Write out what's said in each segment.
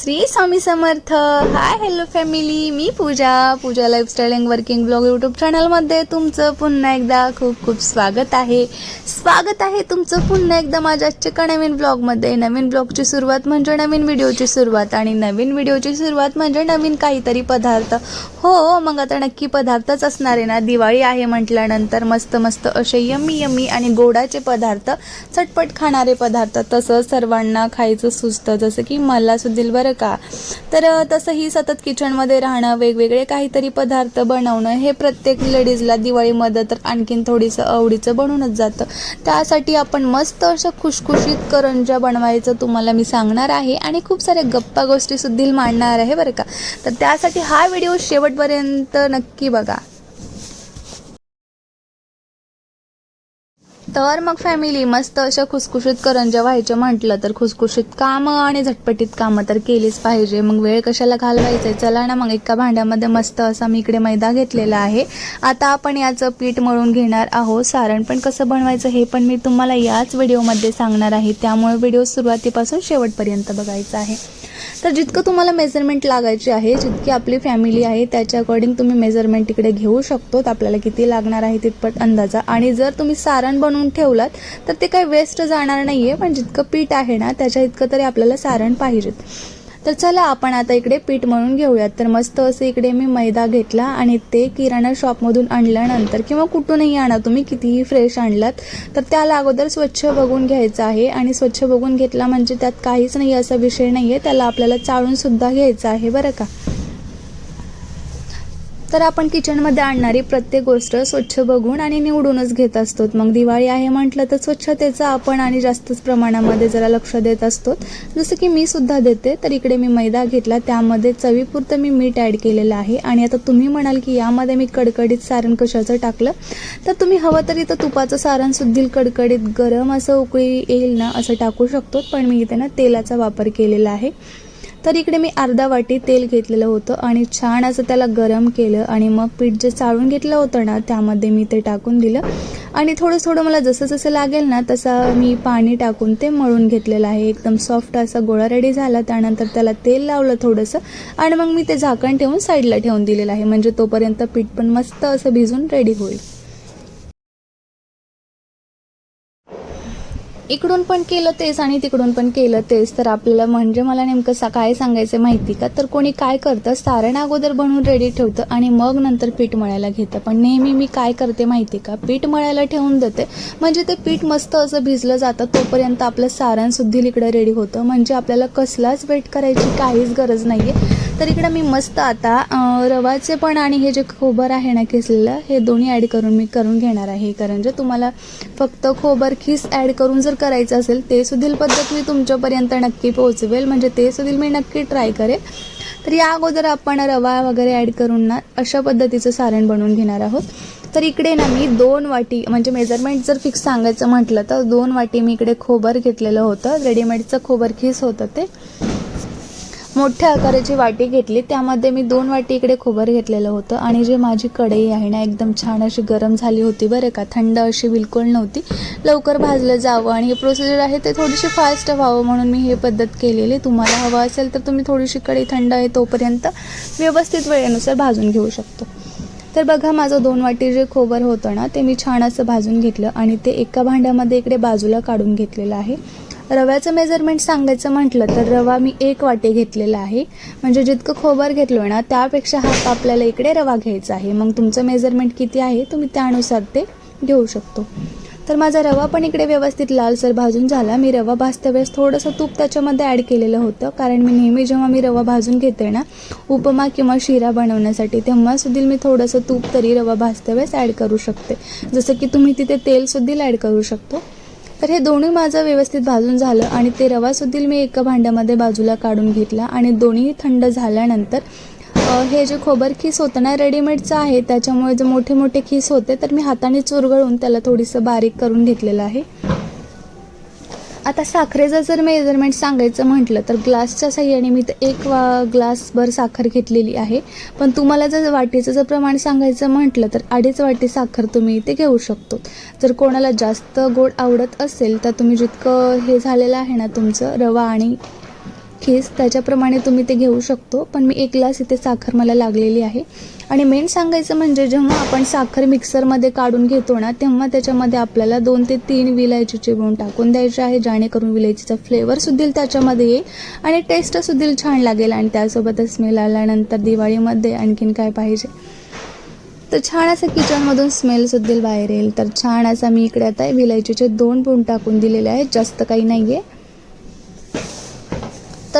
Shri Swami Samarth. Hi hello family me Pooja Pooja lifestyle and working blog YouTube चॅनलमध्ये तुमचं पुन्हा एकदा खूप खूप स्वागत आहे. स्वागत आहे तुमचं पुन्हा एकदा माझ्या आजच्या एका नवीन ब्लॉगमध्ये नवीन ब्लॉगची सुरुवात म्हणजे नवीन व्हिडिओची सुरुवात आणि नवीन व्हिडिओची सुरुवात म्हणजे नवीन काहीतरी पदार्थ. हो मग आता नक्की पदार्थच असणार आहे ना. दिवाळी आहे म्हटल्यानंतर मस्त मस्त असे यम्मी यम्मी आणि गोडाचे पदार्थ चटपट खाणारे पदार्थ तसं सर्वांना खायचं सुचतं. जसं की मला सुद्धा बरं का? तर तसंही सतत किचनमध्ये राहणं वेगवेगळे काहीतरी पदार्थ बनवणं हे प्रत्येक लेडीजला दिवाळीमध्ये तर आणखीन थोडीसं आवडीचं बनूनच जातं. त्यासाठी आपण मस्त अशा खुशखुशीत करंज्या बनवायचं तुम्हाला मी सांगणार आहे आणि खूप साऱ्या गप्पा गोष्टीसुद्धा मांडणार आहे बरं का? तर त्यासाठी हा व्हिडिओ शेवटपर्यंत नक्की बघा. तर मग फॅमिली मस्त अशा खुसखुशीत करंज्या व्हायच्या म्हटलं तर खुसखुशीत कामं आणि झटपटीत कामं तर केलीच पाहिजे. मग वेळ कशाला घालवायचा चला ना मग एका भांड्यामध्ये मस्त असा मी इकडे मैदा घेतलेला आहे. आता आपण याचं पीठ मळून घेणार आहोत. सारण पण कसं बनवायचं हे पण मी तुम्हाला याच व्हिडिओमध्ये सांगणार आहे. त्यामुळे व्हिडिओ सुरुवातीपासून शेवटपर्यंत बघायचा आहे. तर जितकं तुम्हाला मेजरमेंट लागायची आहे जितकी आपली फॅमिली आहे त्याच्या अकॉर्डिंग तुम्ही मेजरमेंट तिकडे घेऊ शकतो. आपल्याला किती लागणार आहे तितपट अंदाजा. आणि जर तुम्ही सारण बनवून ठेवलात तर ते काही वेस्ट जाणार नाही आहे पण जितकं पीठ आहे ना त्याच्या इतकं तरी आपल्याला सारण पाहिजेत. तर चला आपण आता इकडे पीठ मळून घेऊयात. तर मस्त असं इकडे मी मैदा घेतला आणि ते किराणा शॉपमधून आणल्यानंतर किंवा कुठूनही आणा तुम्ही कितीही फ्रेश आणलात तर त्याला अगोदर स्वच्छ बघून घ्यायचं आहे. आणि स्वच्छ बघून घेतला म्हणजे त्यात काहीच नाही असा विषय नाही आहे त्याला आपल्याला चाळूनसुद्धा घ्यायचं आहे. बरं का? तर आपण किचनमध्ये आणणारी प्रत्येक गोष्ट स्वच्छ बघून आणि निवडूनच घेत असतो मग दिवाळी आहे म्हटलं तर स्वच्छतेचं आपण आणि जास्तच प्रमाणामध्ये जरा लक्ष देत असतो जसं की मी सुद्धा देते तर इकडे मी मैदा घेतला त्यामध्ये चवीपुरतं मी मीठ ॲड केलेलं आहे. आणि आता तुम्ही म्हणाल की यामध्ये मी कडकडीत सारण कशाचं टाकलं? तर तुम्ही हवं तरी तर तुपाचं सारण सुद्धा कडकडीत गरम असं उकळी येईल ना असं टाकू शकतो पण मी इथे ना तेलाचा वापर केलेला आहे. तर इकडे मी अर्धा वाटी तेल घेतलेलं होतं आणि छान असं त्याला गरम केलं आणि मग पीठ जे चाळून घेतलं होतं ना त्यामध्ये मी ते टाकून दिलं. आणि थोडं थोडं मला जसं जसं लागेल ना तसं मी पाणी टाकून ते मळून घेतलेलं आहे. एकदम सॉफ्ट असा गोळा रेडी झाला. त्यानंतर त्याला तेल लावलं थोडंसं आणि मग मी ते झाकण ठेवून साईडला ठेवून दिलेलं आहे. म्हणजे तोपर्यंत पीठ पण मस्त असं भिजून रेडी होईल. इकडून पण केलं तेच आणि तिकडून पण केलं तेच. तर आपल्याला म्हणजे मला नेमकं सा काय सांगायचं माहिती का? तर कोणी काय करतं? सारण अगोदर बनवून रेडी ठेवतं आणि मग नंतर पीठ मळायला घेतं. पण नेहमी मी काय करते माहिती का? पीठ मळायला ठेवून देते. म्हणजे ते पीठ मस्त असं भिजलं जातं तोपर्यंत आपलं सारण सुद्धा इकडं रेडी होतं. म्हणजे आपल्याला कसलाच वेट करायची काहीच गरज नाही आहे तर इकडं मी मस्त आता रवाचे पण आणि हे जे खोबर आहे ना किसलेलं हे दोन्ही ॲड करून मी करून घेणार आहे. कारण जे तुम्हाला फक्त खोबर खीस ॲड करून जर करायचं असेल ते सुधील पद्धत मी तुमच्यापर्यंत नक्की पोहोचवेल. म्हणजे ते सुधील मी नक्की ट्राय करेल. तर या अगोदर आपण रवा वगैरे ॲड करून ना अशा पद्धतीचं सारण बनवून घेणार आहोत. तर इकडे ना मी दोन वाटी म्हणजे मेजरमेंट जर फिक्स सांगायचं म्हटलं तर दोन वाटी मी इकडे खोबर घेतलेलं होतं. रेडीमेडचं खोबर खीस होतं ते. मोठ्या आकाराची वाटी घेतली. त्यामध्ये मी दोन वाटी इकडे खोबर घेतलेलं होतं आणि जे माझी कढई आहे ना एकदम छान अशी गरम झाली होती बरं का. थंड अशी बिलकुल नव्हती. लवकर भाजलं जावं आणि हे प्रोसिजर आहे ते थोडीशी फास्ट व्हावं म्हणून मी हे पद्धत केलेली. तुम्हाला हवं असेल तर तुम्ही थोडीशी कढई थंड आहे तोपर्यंत व्यवस्थित वेळेनुसार भाजून घेऊ शकतो. तर बघा माझं दोन वाटी जे खोबर होतं ना ते मी छान असं भाजून घेतलं आणि ते एका भांड्यामध्ये इकडे बाजूला काढून घेतलेलं आहे. रव्याचं मेजरमेंट सांगायचं म्हटलं तर रवा मी एक वाटी घेतलेला आहे. म्हणजे जितकं खोबर घेतलं ना त्यापेक्षा हाफ आपल्याला इकडे रवा घ्यायचा आहे. मग तुमचं मेजरमेंट किती आहे तुम्ही त्यानुसार ते घेऊ शकतो. तर माझा रवा पण इकडे व्यवस्थित लालसर भाजून झाला. मी रवा भाजते वेळेस थोडंसं तूप त्याच्यामध्ये ॲड केलेलं होतं. कारण मी नेहमी जेव्हा मी रवा भाजून घेते ना उपमा किंवा शिरा बनवण्यासाठी तेव्हासुद्धा मी थोडंसं तूप तरी रवा भाजते वेळेस ॲड करू शकते. जसं की तुम्ही तिथे तेलसुद्धा ॲड करू शकतो. तर हे दोन्ही माझं व्यवस्थित भाजून झालं आणि ते रवा मी एका भांड्यामध्ये बाजूला काढून घेतला आणि दोन्ही थंड झाल्यानंतर हे जे खोबर खीस होतं ना रेडीमेडचं आहे त्याच्यामुळे जे मोठे मोठे खीस होते तर मी हाताने चुरगळून त्याला थोडीसं बारीक करून घेतलेलं आहे. आता साखरेचं जर मेजरमेंट सांगायचं म्हटलं तर ग्लासच्या साह्याने मी तर एक वा ग्लासभर साखर घेतलेली आहे. पण तुम्हाला जर वाटीचं जर प्रमाण सांगायचं म्हटलं तर अडीच वाटी साखर तुम्ही इथे घेऊ शकतो. जर कोणाला जास्त गोड आवडत असेल तर तुम्ही जितकं हे झालेलं आहे ना तुमचं रवा आणि खीस त्याच्याप्रमाणे तुम्ही ते घेऊ शकतो. पण मी एक ग्लास इथे साखर मला लागलेली आहे. आणि मेन सांगायचं म्हणजे जेव्हा आपण साखर मिक्सरमध्ये काढून घेतो ना तेव्हा त्याच्यामध्ये आपल्याला दोन ते तीन विलायचीचे गुण टाकून द्यायचे आहे जेणेकरून विलायचीचा फ्लेवर सुद्धा त्याच्यामध्ये येईल. आणि टेस्ट सुद्धा छान लागेल आणि त्यासोबतच स्मेल आल्यानंतर दिवाळीमध्ये आणखीन काय पाहिजे. तर छान असं किचनमधून स्मेलसुद्धा बाहेर येईल. तर छान असा मी इकडे आता विलायचीचे दोन गुण टाकून दिलेले आहेत. जास्त काही नाही आहे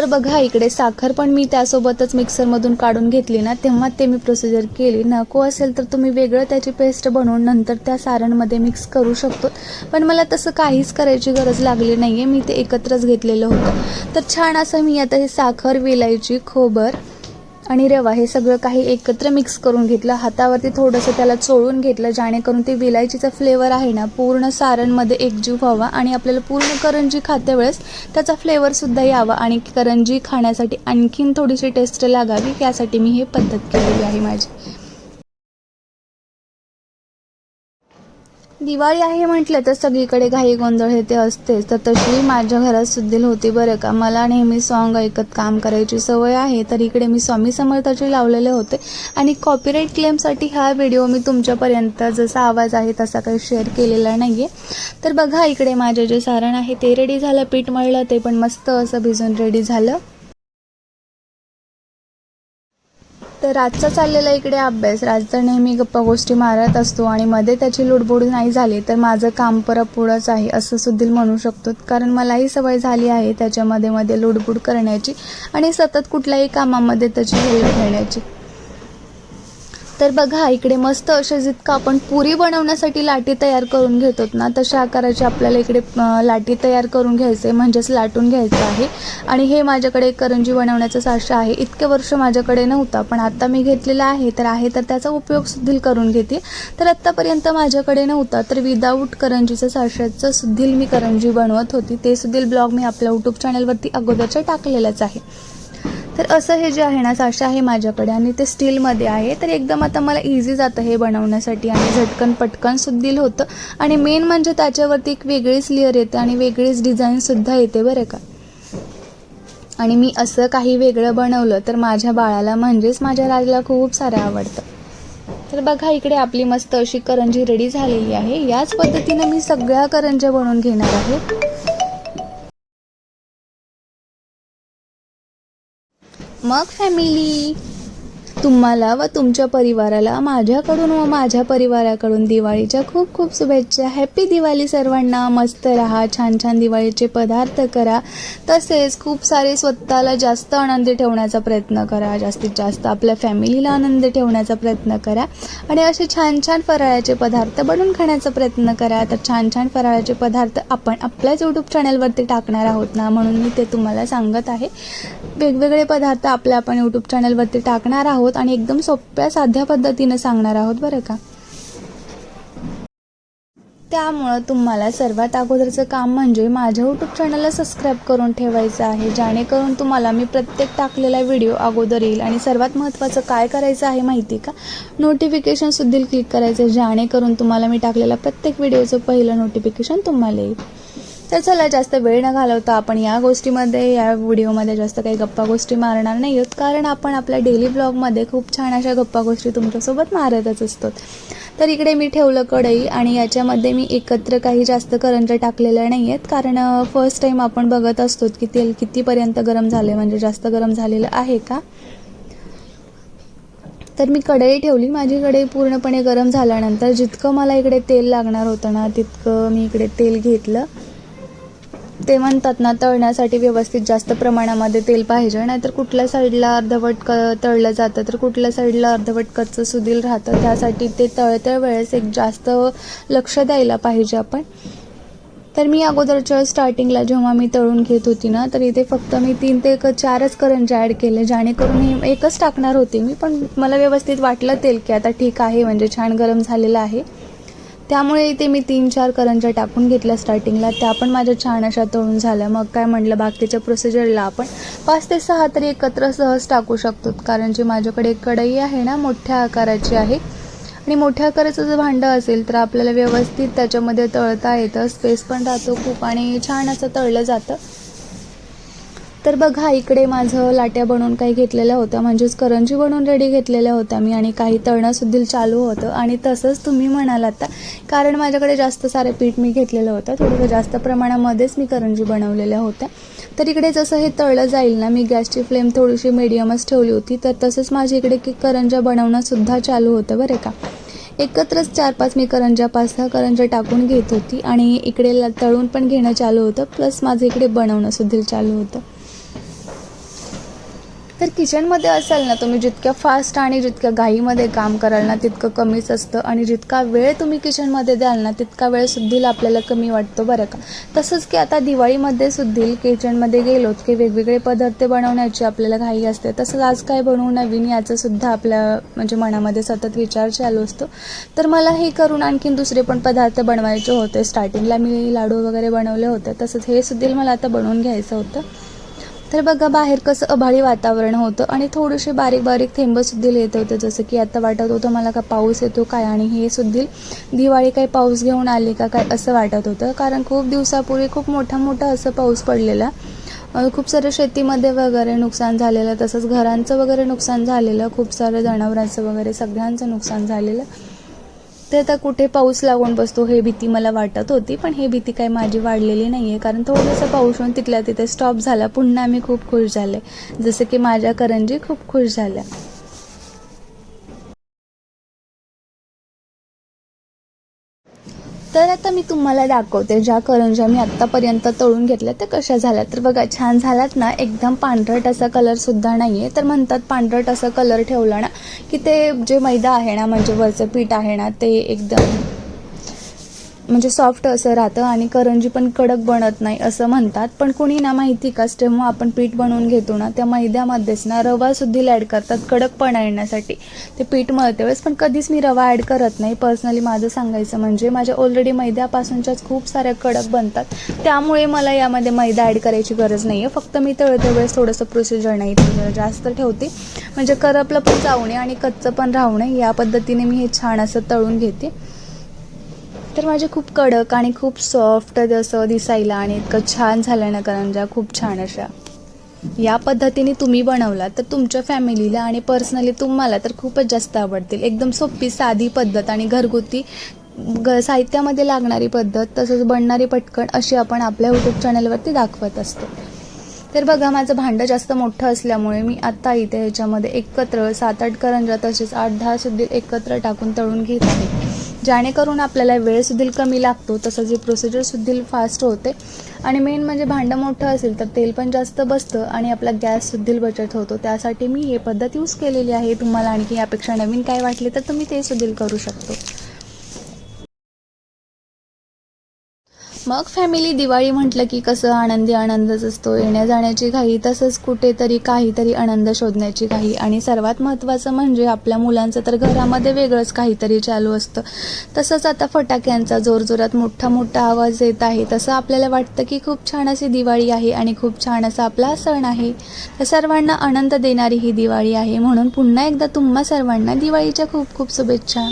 तर बघा इकडे साखर पण मी त्यासोबतच मिक्सरमधून काढून घेतली ना तेव्हा ते मी प्रोसिजर केली. नको असेल तर तुम्ही वेगळं त्याची पेस्ट बनवून नंतर त्या सारणमध्ये मिक्स करू शकतो. पण मला तसं काहीच करायची गरज लागली नाही आहे मी ते एकत्रच घेतलेलं होतं. तर छान असं मी आता हे साखर वेलायची खोबर आणि रवा हे सगळं काही एकत्र मिक्स करून घेतलं. हातावरती थोडंसं त्याला चोळून घेतलं जेणेकरून ते विलायचीचा फ्लेवर आहे ना पूर्ण सारणमध्ये एकजीव व्हावा आणि आपल्याला पूर्ण करंजी खाते वेळेस त्याचा फ्लेवरसुद्धा यावा आणि करंजी खाण्यासाठी आणखीन थोडीशी टेस्ट लागावी यासाठी मी हे पद्धत केलेली आहे माझी. दिवाळी आहे म्हटलं तर सगळीकडे घाई गोंधळ हे ते असतेच. तर तशी माझ्या घरात सुद्धा होती बरं का. मला नेहमी सॉन्ग ऐकत काम करायची सवय आहे. तर इकडे मी स्वामी समर्थाचे लावलेले होते. आणि कॉपीराईट क्लेमसाठी हा व्हिडिओ मी तुमच्यापर्यंत जसा आवाज आहे तसा काही शेअर केलेला नाही आहे तर बघा इकडे माझे जे सारण आहे ते रेडी झालं पीठ मळलं ते पण मस्त असं भिजून रेडी झालं. तर रातचा चाललेला इकडे अभ्यास. राज तर नेहमी गप्पा गोष्टी मारत असतो आणि मध्ये त्याची लुडबुड नाही झाली तर माझं काम परत पुढंच आहे असं सुद्धा म्हणू शकतो. कारण मलाही सवय झाली आहे त्याच्यामध्ये मध्ये लुडबुड करण्याची आणि सतत कुठल्याही कामामध्ये त्याची हेल्प घेण्याची. तर बघा इकडे मस्त असे जितकं आपण पुरी बनवण्यासाठी लाटी तयार करून घेतो ना तशा आकाराची आपल्याला इकडे लाटी तयार करून घ्यायचे म्हणजेच लाटून घ्यायचं आहे. आणि हे माझ्याकडे करंजी बनवण्याचं साशा आहे. इतके वर्ष माझ्याकडे नव्हता पण आता मी घेतलेला आहे तर आहे तर त्याचा उपयोग सुद्धा करून घेते. तर आत्तापर्यंत माझ्याकडे नव्हता तर विदाऊट करंजीचं साशाचं सुद्धा मी करंजी बनवत होती. ते सुद्धा ब्लॉग मी आपल्या यूट्यूब चॅनलवरती अगोदरच्या टाकलेलंच आहे. तर असं हे जे आहे ना साशा आहे माझ्याकडे आणि ते स्टीलमध्ये आहे. तर एकदम आता मला इझी जातं हे बनवण्यासाठी आणि झटकन पटकन सुद्धा होतं. आणि मेन म्हणजे त्याच्यावरती एक वेगळीच लेअर येते आणि वेगळीच डिझाईनसुद्धा येते बरं का. आणि मी असं काही वेगळं बनवलं तर माझ्या बाळाला म्हणजेच माझ्या राजला खूप सारं आवडतं. तर बघा इकडे आपली मस्त अशी करंजी रेडी झालेली आहे. याच पद्धतीनं मी सगळ्या करंज्या बनवून घेणार आहे. मग फॅमिली तुम्हाला व तुमच्या परिवाराला माझ्याकडून व माझ्या परिवाराकडून दिवाळीच्या खूप खूप शुभेच्छा. हॅपी दिवाळी सर्वांना. मस्त राहा. छान छान दिवाळीचे पदार्थ करा. तसेच खूप सारे स्वतःला जास्त आनंदी ठेवण्याचा प्रयत्न करा. जास्तीत जास्त आपल्या फॅमिलीला आनंदी ठेवण्याचा प्रयत्न करा. आणि असे छान छान फराळाचे पदार्थ बनवून खाण्याचा प्रयत्न करा. तर छान छान फराळाचे पदार्थ आपण आपल्याच यूट्यूब चॅनलवरती टाकणार आहोत ना? म्हणून मी ते तुम्हाला सांगत आहे. वेगवेगळे पदार्थ आपल्या आपण यूट्यूब चॅनलवरती टाकणार आहोत. आणि एकदम सोप्या साध्या पद्धतीनं सांगणार आहोत बरं का? त्यामुळं तुम्हाला सर्वात अगोदरचं काम म्हणजे माझ्या यूट्यूब चॅनलला सबस्क्राईब करून ठेवायचं आहे जेणेकरून तुम्हाला मी प्रत्येक टाकलेला व्हिडिओ अगोदर येईल. आणि सर्वात महत्त्वाचं काय करायचं आहे माहिती का? नोटिफिकेशनसुद्धा क्लिक करायचं आहे जेणेकरून तुम्हाला मी टाकलेल्या प्रत्येक व्हिडिओचं पहिलं नोटिफिकेशन तुम्हाला येईल. तर चला जास्त वेळ न घालवता आपण या गोष्टीमध्ये या व्हिडिओमध्ये जास्त काही गप्पा गोष्टी मारणार नाही आहोत कारण आपण आपल्या डेली ब्लॉगमध्ये खूप छान अशा गप्पा गोष्टी तुमच्यासोबत मारतच असतो. तर इकडे मी ठेवलं कढई आणि याच्यामध्ये मी एकत्र काही जास्त करंज्या टाकलेल्या नाही आहेत कारण फर्स्ट टाईम आपण बघत असतो की तेल कितीपर्यंत गरम झाले म्हणजे जास्त गरम झालेलं आहे का? तर मी कढई ठेवली. माझी कढई पूर्णपणे गरम झाल्यानंतर जितकं मला इकडे तेल लागणार होतं ना तितकं मी इकडे तेल घेतलं. ते म्हणतात ना तळण्यासाठी व्यवस्थित जास्त प्रमाणामध्ये तेल पाहिजे. नाहीतर कुठल्या साईडला अर्धवट क तळलं जातं तर कुठल्या साईडला अर्धवट कच्चं सुधील राहतं त्यासाठी ते तळत्या वेळेस एक जास्त लक्ष द्यायला पाहिजे आपण. तर मी अगोदरच्या स्टार्टिंगला जेव्हा मी तळून घेत होती ना तर इथे फक्त मी तीन ते एक चारच करंज्या ॲड केले जेणेकरून हे एकच टाकणार होते मी पण मला व्यवस्थित वाटलं तेल की आता ठीक आहे म्हणजे छान गरम झालेलं आहे. त्यामुळे इथे मी तीन चार करंज्या टाकून घेतल्या स्टार्टिंगला त्या पण माझ्या छान अशा तळून झाल्या. मग काय म्हटलं बाकीच्या प्रोसिजरला आपण पाच ते सहा तरी एकत्र सहज टाकू शकतो. कारण जी माझ्याकडे एक कढई आहे ना मोठ्या आकाराची आहे. आणि मोठ्या आकाराचं जर भांडं असेल तर आपल्याला व्यवस्थित त्याच्यामध्ये तळता येतं. स्पेस पण राहतो खूप आणि छान असं तळलं जातं. तर बघा इकडे माझं लाट्या बनवून काही घेतलेल्या होत्या. म्हणजेच करंजी बनवून रेडी घेतलेल्या होत्या मी आणि काही तळणंसुद्धा चालू होतं. आणि तसंच तुम्ही म्हणाल आता कारण माझ्याकडे जास्त सारे पीठ मी घेतलेलं होतं. थोडंसं जास्त प्रमाणामध्येच मी करंजी बनवलेल्या होत्या. तर इकडे जसं हे तळलं जाईल ना मी गॅसची फ्लेम थोडीशी मिडियमच ठेवली होती. तर तसंच माझ्या इकडे की करंजा बनवणंसुद्धा चालू होतं बरं का. एकत्रच चार पाच मी करंजा पाच सहा करंजा टाकून घेत होती. आणि इकडे तळून पण घेणं चालू होतं. प्लस माझं इकडे बनवणंसुद्धा चालू होतं. तर किचनमध्ये असाल ना तुम्ही जितक्या फास्ट आणि जितक्या घाईमध्ये काम कराल ना तितकं कमीच असतं. आणि जितका वेळ तुम्ही किचनमध्ये द्याल ना तितका वेळ सुद्धा आपल्याला कमी वाटतो बरं का. तसंच की आता दिवाळीमध्ये सुद्धा किचनमध्ये गेलोत की वेगवेगळे पदार्थ बनवण्याची आपल्याला घाई असते. तसंच आज काय बनवू नवीन याचं सुद्धा आपल्या म्हणजे मनामध्ये सतत विचार चालू असतो. तर मला हे करून आणखीन दुसरे पण पदार्थ बनवायचे होते. स्टार्टिंगला मी लाडू वगैरे बनवले होते. तसंच हे सुद्धा मला आता बनवून घ्यायचं होतं. तर बघा बाहेर कसं अभाळी वातावरण होतं आणि थोडेसे बारीक बारीक थेंबसुद्धा येत होते जसं की आता वाटत होतं मला का पाऊस येतो काय आणि हे सुद्धा. दिवाळी काही पाऊस घेऊन आली का काय असं वाटत होतं कारण खूप दिवसापूर्वी खूप मोठा मोठा असं पाऊस पडलेला. खूप सारं शेतीमध्ये वगैरे नुकसान झालेलं तसंच घरांचं वगैरे नुकसान झालेलं खूप सारं जनावरांचं वगैरे सगळ्यांचं नुकसान झालेलं. ते आता कुठे पाऊस लागून बसतो हे भीती मला वाटत होती पण हे भीती काही माझी वाढलेली नाही आहे कारण थोडंसं पाऊस होऊन तिथल्या तिथे स्टॉप झाला. पुन्हा आम्ही खूप खुश झाले. जसं की माझ्या करंजी खूप खुश झाल्या. तर आता मी तुम्हाला दाखवते ज्या करंज्या मी आत्तापर्यंत तळून घेतल्या त्या कशा झाल्या. तर बघा छान झाल्यात ना एकदम पांढरट असा कलरसुद्धा नाही आहे तर म्हणतात पांढरट असा कलर ठेवला ना की ते जे मैदा आहे ना म्हणजे वरचं पीठ आहे ना ते एकदम म्हणजे सॉफ्ट असं राहतं आणि करंजी पण कडक बनत नाही असं म्हणतात. पण कुणी ना माहिती का जेव्हा आपण पीठ बनवून घेतो ना त्या मैद्यामध्येच ना रवा सुद्धा ॲड करतात कडकपणा येण्यासाठी. ते पीठ मळते वेळेस पण कधीच मी रवा ॲड करत नाही. पर्सनली माझं सांगायचं म्हणजे माझ्या ऑलरेडी मैद्यापासूनच्याच खूप साऱ्या कडक बनतात. त्यामुळे मला यामध्ये मैदा ॲड करायची गरज नाही आहे फक्त मी तळते वेळेस थोडंसं प्रोसिजर नाही जास्त ठेवते. म्हणजे करपलं पण जाऊ नये आणि कच्चं पण राहू नये या पद्धतीने मी हे छान असं तळून घेते. तर माझे खूप कडक आणि खूप सॉफ्ट जसं दिसायला आणि इतकं छान झालं ना करंजा खूप छान अशा. या पद्धतीने तुम्ही बनवला तर तुमच्या फॅमिलीला आणि पर्सनली तुम्हाला तर खूपच जास्त आवडतील. एकदम सोपी साधी पद्धत आणि घरगुती ग साहित्यामध्ये लागणारी पद्धत तसंच बनणारी पटकन अशी आपण आपल्या यूट्यूब चॅनलवरती दाखवत असतो. तर बघा माझं भांडं जास्त मोठं असल्यामुळे मी आत्ता इथे ह्याच्यामध्ये एकत्र सात आठ करंजा तसेच आठ दहा सुद्धा एकत्र टाकून तळून घेत आहे. जेणेकरून आपल्याला वेळसुद्धा कमी लागतो तसंच ही प्रोसिजरसुद्धा फास्ट होते. आणि मेन म्हणजे भांडं मोठं असेल तर तेल पण जास्त बसतं आणि आपला गॅससुद्धील बचत होतो. त्यासाठी मी हे पद्धत यूज केलेली आहे. तुम्हाला आणखी यापेक्षा नवीन काय वाटले तर तुम्ही ते सुद्धा करू शकतो. मग फॅमिली दिवाळी म्हटलं की कसं आनंदी आनंदच असतो. येण्या जाण्याची घाई तसंच कुठेतरी काहीतरी आनंद शोधण्याची घाई. आणि सर्वात महत्त्वाचं म्हणजे आपल्या मुलांचं तर घरामध्ये वेगळंच काहीतरी चालू असतं. तसंच आता फटाक्यांचा जोरजोरात मोठा मोठा आवाज येत आहे. तसं आपल्याला वाटतं की खूप छान अशी दिवाळी आहे आणि खूप छान असा आपला सण आहे. तर सर्वांना आनंद देणारी ही दिवाळी आहे. म्हणून पुन्हा एकदा तुम्हा सर्वांना दिवाळीच्या खूप खूप शुभेच्छा.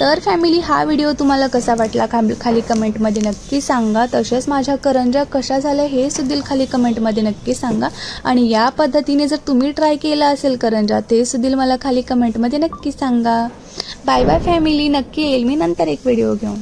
तर फॅमिली हा व्हिडिओ तुम्हाला कसा वाटला खाम खाली कमेंटमध्ये नक्की सांगा. तसेच माझ्या करंजा कशा झाल्या हे सुद्धा खाली कमेंटमध्ये नक्की सांगा. आणि या पद्धतीने जर तुम्ही ट्राय केला असेल करंजा ते सुद्धा मला खाली कमेंटमध्ये नक्की सांगा. बाय बाय फॅमिली नक्की येईल. मी नंतर एक व्हिडिओ घेऊन.